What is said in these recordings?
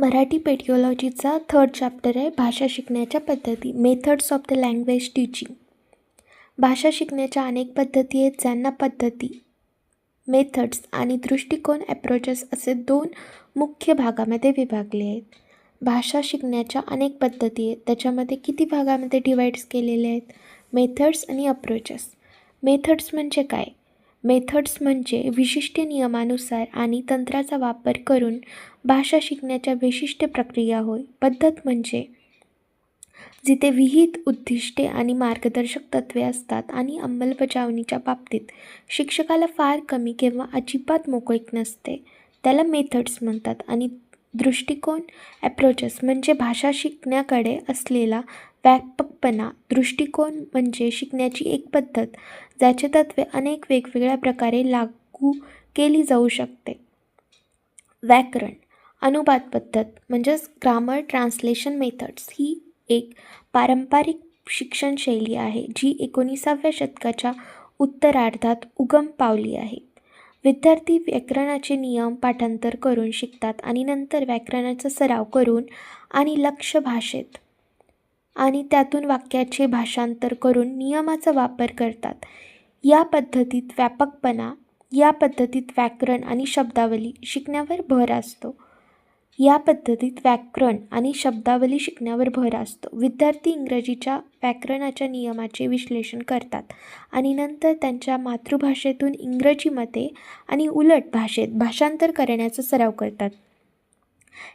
Marathi पेडिओलॉजीचा third chapter आहे भाषा शिकण्याच्या पद्धती methods of the language teaching भाषा शिकण्याच्या अनेक पद्धती आहेत ज्यांना पद्धती मेथड्स आणि दृष्टिकोन ॲप्रोचेस असे दोन मुख्य भागामध्ये विभागले आहेत. भाषा शिकण्याच्या अनेक पद्धती आहेत त्याच्यामध्ये किती भागामध्ये डिवाईड्स केलेले आहेत? मेथड्स आणि अप्रोचेस मेथड्स म्हणजे काय? मेथड्स म्हणजे विशिष्ट नियमानुसार आणि तंत्राचा वापर करून भाषा शिकण्याच्या विशिष्ट प्रक्रिया होय. पद्धत म्हणजे जिथे विहित उद्दिष्टे आणि मार्गदर्शक तत्त्वे असतात आणि अंमलबजावणीच्या बाबतीत शिक्षकाला फार कमी किंवा अजिबात मोकळीक नसते. त्याला मेथड्स म्हणतात आणि दृष्टिकोन ॲप्रोचेस म्हणजे भाषा शिकण्याकडे असलेला व्यापकपणा. दृष्टिकोन म्हणजे शिकण्याची एक पद्धत ज्याचे तत्त्वे अनेक वेगवेगळ्या प्रकारे लागू केली जाऊ शकते. व्याकरण अनुवाद पद्धत म्हणजेच ग्रामर ट्रान्सलेशन मेथड्स ही एक पारंपरिक शिक्षणशैली आहे जी एकोणीसाव्या शतकाच्या उत्तरार्धात उगम पावली आहे. विद्यार्थी व्याकरणाचे नियम पाठांतर करून शिकतात आणि नंतर व्याकरणाचा सराव करून आणि लक्ष भाषेत आणि त्यातून वाक्याचे भाषांतर करून नियमाचा वापर करतात. या पद्धतीत व्यापकपणा या पद्धतीत व्याकरण आणि शब्दावली शिकण्यावर भर असतो. या पद्धतीत व्याकरण आणि शब्दावली शिकण्यावर भर असतो. विद्यार्थी इंग्रजीच्या व्याकरणाच्या नियमाचे विश्लेषण करतात आणि नंतर त्यांच्या मातृभाषेतून इंग्रजीमध्ये आणि उलट भाषेत भाषांतर करण्याचा सराव करतात.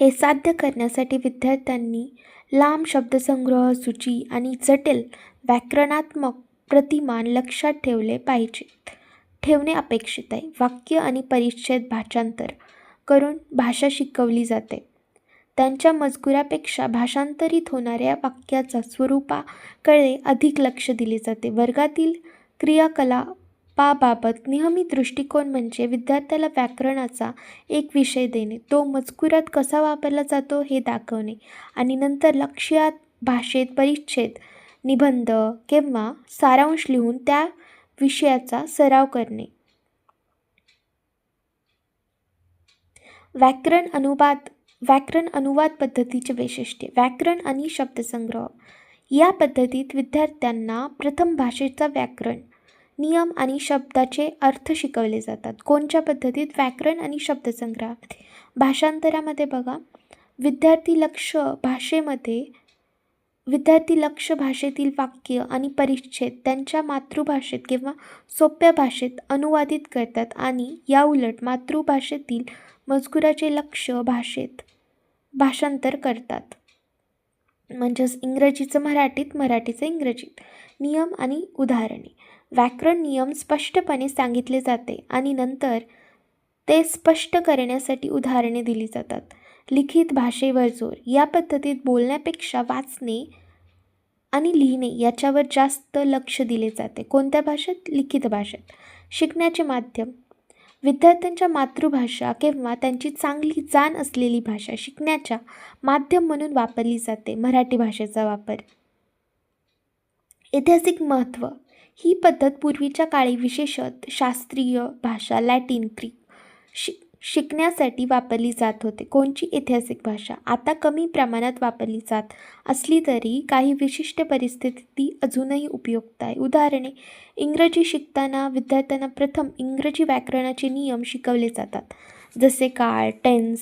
हे साध्य करण्यासाठी विद्यार्थ्यांनी लांब शब्दसंग्रह सूची आणि जटिल व्याकरणात्मक प्रतिमान लक्षात ठेवले पाहिजेत. ठेवणे अपेक्षित आहे. वाक्य आणि परिच्छेद भाषांतर करून भाषा शिकवली जाते. त्यांच्या मजकुरापेक्षा भाषांतरित होणाऱ्या वाक्याचा स्वरूपाकडे अधिक लक्ष दिले जाते. वर्गातील क्रियाकला क्रियाकलापाबाबत नेहमी दृष्टिकोन म्हणजे विद्यार्थ्याला व्याकरणाचा एक विषय देणे. तो मजकुरात कसा वापरला जातो हे दाखवणे आणि नंतर लक्ष्यात भाषेत परिच्छेद निबंध किंवा सारांश लिहून त्या विषयाचा सराव करणे. व्याकरण अनुवाद व्याकरण अनुवाद पद्धतीचे वैशिष्ट्ये व्याकरण आणि शब्दसंग्रह. या पद्धतीत विद्यार्थ्यांना प्रथम भाषेचा व्याकरण नियम आणि शब्दाचे अर्थ शिकवले जातात. कोणत्या पद्धतीत? व्याकरण आणि शब्दसंग्रह भाषांतरामध्ये बघा. विद्यार्थी लक्ष भाषेमध्ये विद्यार्थी लक्ष भाषेतील वाक्य आणि परिच्छेद त्यांच्या मातृभाषेत किंवा सोप्या भाषेत अनुवादित करतात आणि याउलट मातृभाषेतील मजकुराचे लक्ष भाषेत भाषांतर करतात. म्हणजेच इंग्रजीचं मराठीत मराठीचं इंग्रजीत. नियम आणि उदाहरणे. व्याकरण नियम स्पष्टपणे सांगितले जाते आणि नंतर ते स्पष्ट करण्यासाठी उदाहरणे दिली जातात. लिखित भाषेवर जोर या पद्धतीत बोलण्यापेक्षा वाचणे आणि लिहिणे याच्यावर जास्त लक्ष दिले जाते. कोणत्या भाषेत? लिखित भाषेत. शिकण्याचे माध्यम विद्यार्थ्यांच्या मातृभाषा किंवा त्यांची चांगली जाण असलेली भाषा शिकण्याच्या माध्यम म्हणून वापरली जाते. मराठी भाषेचा वापर. ऐतिहासिक महत्त्व ही पद्धत पूर्वीच्या काळी विशेषत शास्त्रीय भाषा लॅटिन ग्रीक शि शिकण्यासाठी वापरली जात होते. कोणची ऐतिहासिक भाषा? आता कमी प्रमाणात वापरली जात असली तरी काही विशिष्ट परिस्थिती अजूनही उपयुक्त आहे. उदाहरणे इंग्रजी शिकताना विद्यार्थ्यांना प्रथम इंग्रजी व्याकरणाचे नियम शिकवले जातात. जसे काळ टेन्स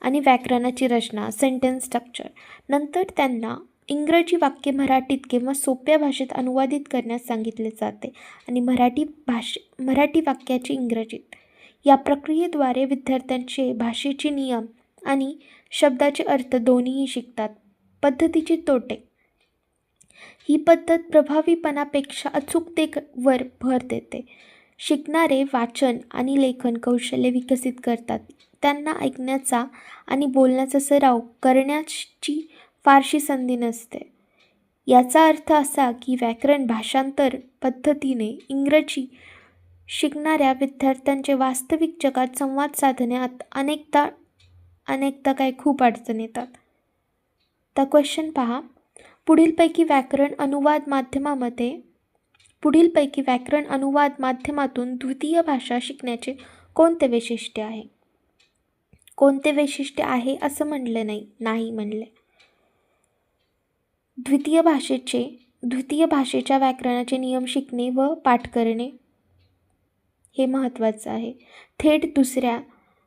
आणि व्याकरणाची रचना सेंटेन्स स्ट्रक्चर. नंतर त्यांना इंग्रजी वाक्य मराठीत किंवा सोप्या भाषेत अनुवादित करण्यास सांगितले जाते आणि मराठी भाषे मराठी वाक्याचे इंग्रजीत. या प्रक्रियेद्वारे विद्यार्थ्यांचे भाषेचे नियम आणि शब्दाचे अर्थ दोन्हीही शिकतात. पद्धतीचे तोटे. ही पद्धत प्रभावीपणापेक्षा अचूकतेवर भर देते. शिकणारे वाचन आणि लेखन कौशल्य विकसित करतात. त्यांना ऐकण्याचा आणि बोलण्याचा सराव करण्याची फारशी संधी नसते. याचा अर्थ असा की व्याकरण भाषांतर पद्धतीने इंग्रजी शिकणाऱ्या विद्यार्थ्यांचे वास्तविक जगात संवाद साधण्यात अनेकदा अनेकदा काही खूप अडचण येतात. तर क्वेश्चन पहा. पुढीलपैकी व्याकरण अनुवाद माध्यमामध्ये पुढीलपैकी व्याकरण अनुवाद माध्यमातून द्वितीय भाषा शिकण्याचे कोणते वैशिष्ट्य आहे? कोणते वैशिष्ट्य आहे असं म्हणलं नाही नाही म्हणले. द्वितीय भाषेचे द्वितीय भाषेच्या व्याकरणाचे नियम शिकणे व पाठ करणे हे महत्त्वाचं आहे. थेट दुसऱ्या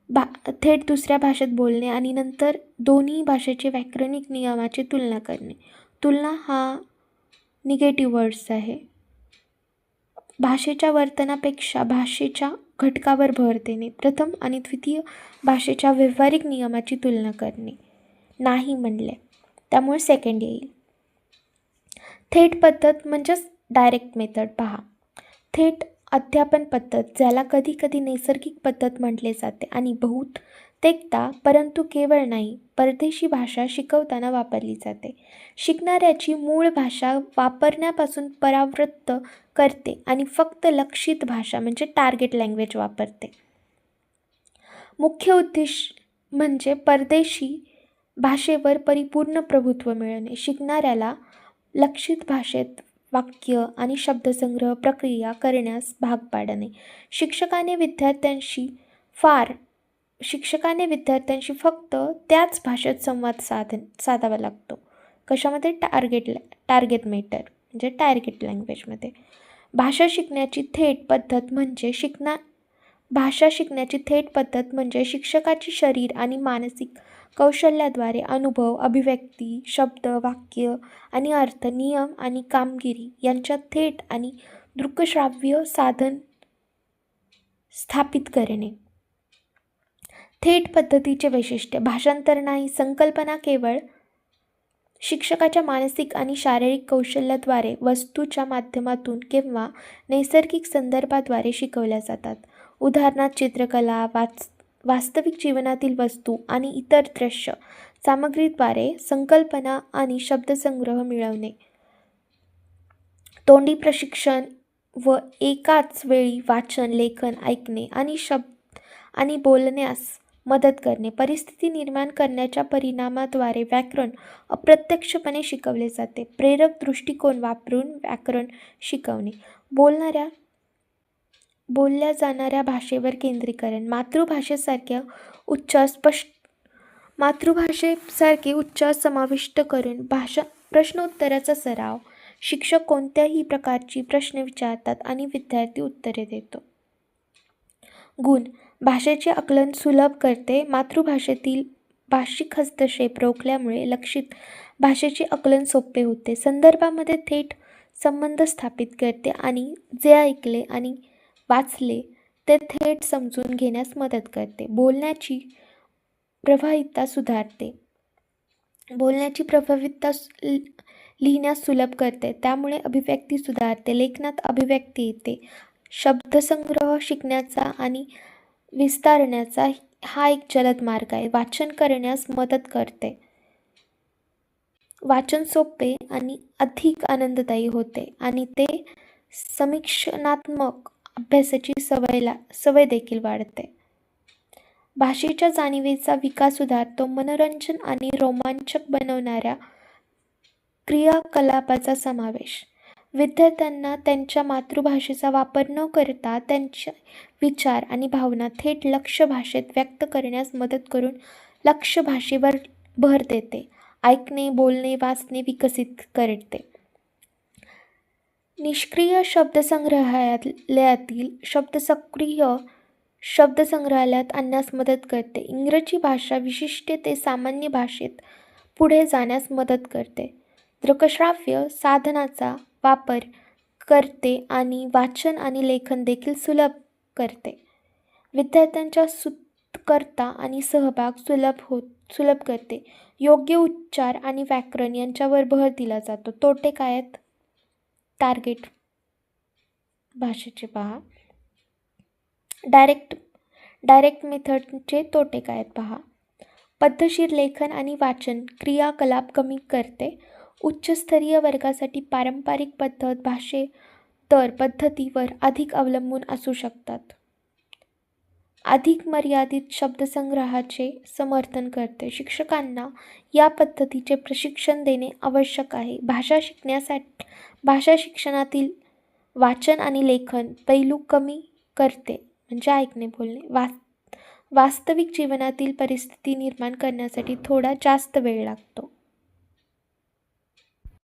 भा थेट दुसऱ्या भाषेत बोलणे आणि नंतर दोन्ही भाषेचे व्याकरणिक नियमाची तुलना करणे. तुलना हा निगेटिव्ह वर्ड्स आहे. भाषेच्या वर्तनापेक्षा भाषेच्या घटकावर भर देणे प्रथम आणि द्वितीय भाषेच्या व्यावहारिक नियमाची तुलना करणे. नाही म्हणले त्यामुळे सेकंड येईल. थेट पद्धत म्हणजेच डायरेक्ट मेथड पहा. थेट अध्यापन पद्धत ज्याला कधी कधी नैसर्गिक पद्धत म्हटले जाते आणि बहुतेकदा परंतु केवळ नाही परदेशी भाषा शिकवताना वापरली जाते. शिकणाऱ्याची मूळ भाषा वापरण्यापासून परावृत्त करते आणि फक्त लक्षित भाषा म्हणजे टार्गेट लँग्वेज वापरते. मुख्य उद्देश म्हणजे परदेशी भाषेवर परिपूर्ण प्रभुत्व मिळवणे शिकणाऱ्याला लक्षित भाषेत वाक्य आणि शब्दसंग्रह प्रक्रिया करण्यास भाग पाडणे. शिक्षकाने विद्यार्थ्यांशी फार शिक्षकाने विद्यार्थ्यांशी फक्त त्याच भाषेत संवाद साध साधावा लागतो. कशामध्ये? टार्गेट टार्गेट मेटर म्हणजे टार्गेट लँग्वेजमध्ये भाषा शिकण्याची थेट पद्धत म्हणजे शिकणा भाषा शिकण्याची थेट पद्धत म्हणजे शिक्षकाची शरीर आणि मानसिक कौशल्याद्वारे अनुभव अभिव्यक्ती शब्द वाक्य आणि अर्थ नियम आणि कामगिरी यांच्यात थेट आणि दृकश्राव्य साधन स्थापित करणे. थेट पद्धतीचे वैशिष्ट्य. भाषांतर नाही. संकल्पना केवळ शिक्षकाच्या मानसिक आणि शारीरिक कौशल्याद्वारे वस्तूच्या माध्यमातून किंवा नैसर्गिक संदर्भाद्वारे शिकवल्या जातात. उदाहरणार्थ चित्रकला वाच वास्तविक जीवनातील वस्तू आणि इतर दृश्य सामग्रीद्वारे संकल्पना आणि शब्दसंग्रह मिळवणे. तोंडी प्रशिक्षण व एकाच वेळी वाचन लेखन ऐकणे आणि शब्द आणि बोलण्यास मदत करणे. परिस्थिती निर्माण करण्याच्या परिणामाद्वारे व्याकरण अप्रत्यक्षपणे शिकवले जाते. प्रेरक दृष्टिकोन वापरून व्याकरण शिकवणे. बोलणाऱ्या बोलल्या जाणाऱ्या भाषेवर केंद्रीकरण. मातृभाषेसारख्या उच्चार स्पष्ट मातृभाषेसारखे उच्चार समाविष्ट करून भाषा प्रश्नोत्तराचा सराव. शिक्षक कोणत्याही प्रकारची प्रश्न विचारतात आणि विद्यार्थी उत्तरे देतो. गुण. भाषेचे आकलन सुलभ करते. मातृभाषेतील भाषिक हस्तक्षेप रोखल्यामुळे लक्षित भाषेचे आकलन सोपे होते. संदर्भामध्ये थेट संबंध स्थापित करते आणि जे ऐकले आणि वाचले ते थेट समजून घेण्यास मदत करते. बोलण्याची प्रभावितता सुधारते. बोलण्याची प्रभावितता लिहिण्यास सुलभ करते. त्यामुळे अभिव्यक्ती सुधारते. लेखनात अभिव्यक्ती येते. शब्दसंग्रह शिकण्याचा आणि विस्तारण्याचा हा एक जलद मार्ग आहे. वाचन करण्यास मदत करते. वाचन सोपे आणि अधिक आनंददायी होते आणि ते समीक्षणात्मक अभ्यासाची सवयला सवय देखील वाढते. भाषेच्या जाणीवेचा विकास सुधारतो. मनोरंजन आणि रोमांचक बनवणाऱ्या क्रियाकलापाचा समावेश. विद्यार्थ्यांना त्यांच्या मातृभाषेचा वापर न करता त्यांचे विचार आणि भावना थेट लक्ष भाषेत व्यक्त करण्यास मदत करून लक्ष भाषेवर भर देते. ऐकणे बोलणे वाचणे विकसित करते. निष्क्रिय शब्दसंग्रहालयातील शब्द सक्रिय शब्दसंग्रहालयात आणण्यास मदत करते. इंग्रजी भाषा विशिष्ट ते सामान्य भाषेत पुढे जाण्यास मदत करते. दृकश्राव्य साधनाचा वापर करते आणि वाचन आणि लेखन देखील सुलभ करते. विद्यार्थ्यांच्या सुतकर्ता आणि सहभाग सुलभ होत सुलभ करते. योग्य उच्चार आणि व्याकरण यांच्यावर भर दिला जातो. तोटे काय आहेत टार्गेट भाषेचे पहा. डायरेक्ट डायरेक्ट मेथडचे तोटे काय आहेत पहा. पद्धतशीर लेखन आणि वाचन क्रियाकलाप कमी करते. उच्चस्तरीय वर्गासाठी पारंपरिक पद्धत भाषे तर पद्धतीवर अधिक अवलंबून असू शकतात. अधिक मर्यादित शब्दसंग्रहाचे समर्थन करते. शिक्षकांना या पद्धतीचे प्रशिक्षण देणे आवश्यक आहे. भाषा शिकण्यासाठी भाषा शिक्षणातील वाचन आणि लेखन पैलू कमी करते म्हणजे ऐकणे बोलणे. वा वास्तविक जीवनातील परिस्थिती निर्माण करण्यासाठी थोडा जास्त वेळ लागतो.